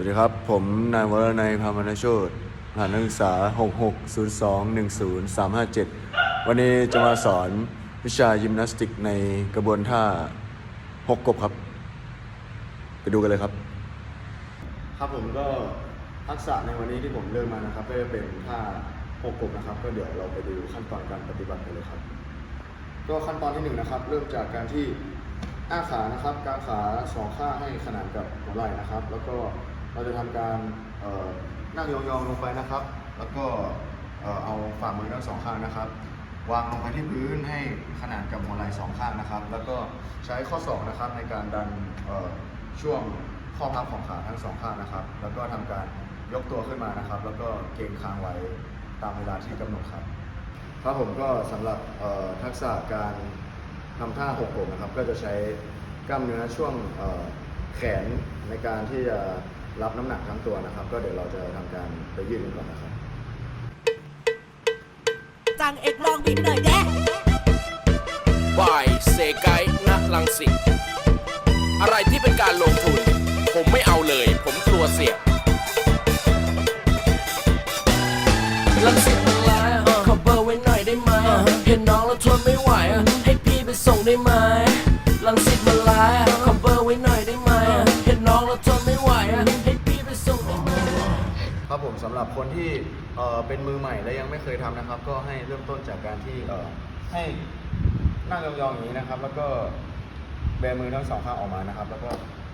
วัสดีครับ ผมนายวรนัยพามนโชตรหัสนักศึกษา 66021037วันนี้จะมาสอนวิชายิมนาสติกในกระบวนท่าหกกบครับ ไปดูกันเลยครับ ครับผมก็ทักษะในวันนี้ที่ผมเลือกมานะครับ ก็จะเป็นท่าหกกบนะครับ ก็เดี๋ยวเราไปดูขั้นตอนการปฏิบัติกันเลยครับ ก็ขั้นตอนที่หนึ่งนะครับ เริ่มจากการที่อ้าขานะครับกางขาสองข้างให้ขนานกับหัวไหล่นะครับ แล้วก็ เราจะทำการนั่งยองๆลงไปนะครับ แล้วก็เอาฝ่ามือทั้งสองข้างนะครับ วางลงไปที่พื้นให้ขนานกับหัวไหล่สองข้างนะครับ แล้วก็ใช้ข้อศอกนะครับในการดันช่วงข้อพับของขาทั้งสองข้างนะครับ แล้วก็ทำการยกตัวขึ้นมานะครับ แล้วก็เกรงค้างไว้ตามเวลาที่กำหนดครับครับผมก็สำหรับทักษะการทำท่าหกผมนะครับ ก็จะใช้กล้ามเนื้อช่วงแขนในการที่จะ รับน้ำหนักทั้งตัวนะครับ ก็เดี๋ยวเราจะทำการไปยืดกันก่อนนะครับ จังเอกลองบินหน่อยแด้บายเซไกด์ณลังสิตอะไรที่เป็นการลงทุน ผมไม่เอาเลย ผมกลัวเสี่ยงลังสิตมันร้ายอะขอเบอร์ไว้หน่อยได้ไหมอะเห็นน้องแล้วทนไม่ไหวอะให้พี่ไปส่งได้ไหม ครับผมสำหรับคนที่เอ่อเป็นมือใหม่และยังไม่เคยทำนะครับ ก็ให้เริ่มต้นจากการที่เอ่อให้นั่งยองๆอย่างนี้นะครับ แล้วก็แบมือทั้งสองข้างออกมานะครับ แล้วก็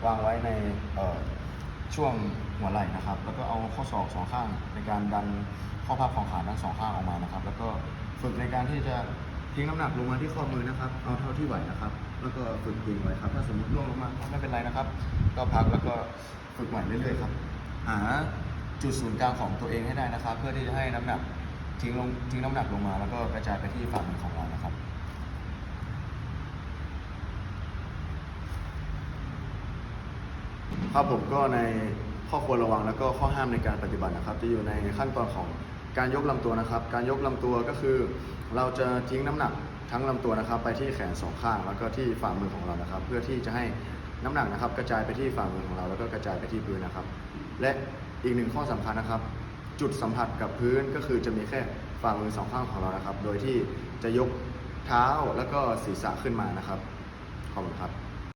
วางไว้ในเอ่อช่วงหัวไหล่นะครับ แล้วก็เอาข้อศอกสองข้างในการดันข้อพับของขาทั้งสองข้างออกมานะครับ แล้วก็ฝึกในการที่จะทิ้งน้ำหนักลงมาที่ข้อมือนะครับ เอาเท่าที่ไหวนะครับ แล้วก็ฝึกยิงไว้ครับ ถ้าสมมติล่วงลงมาก็ไม่เป็นไรนะครับ ก็พักแล้วก็ฝึกใหม่เรื่อยๆครับ หา จุดศูนย์กลางของตัวเองให้ได้นะครับ เพื่อที่จะให้น้ำหนักทิ้งลงทิ้งน้ำหนักลงมา แล้วก็กระจายไปที่ฝ่ามือของเรานะครับครับผมก็ในข้อควรระวังแล้วก็ข้อห้ามในการปฏิบัตินะครับ จะอยู่ในขั้นตอนของการยกลำตัวนะครับ การยกลำตัวก็คือเราจะทิ้งน้ำหนักทั้งลำตัวนะครับ ไปที่แขนสองข้างแล้วก็ที่ฝ่ามือของเรานะครับ เพื่อที่จะให้น้ำหนักนะครับ กระจายไปที่ฝ่ามือของเรา แล้วก็กระจายไปที่พื้นนะครับ และ อีกหนึ่งข้อสำคัญนะครับ จุดสัมผัสกับพื้นก็คือจะมีแค่ฝ่ามือสองข้างของเรานะครับ โดยที่จะยกเท้าแล้วก็ศีรษะขึ้นมานะครับ ขอบคุณครับ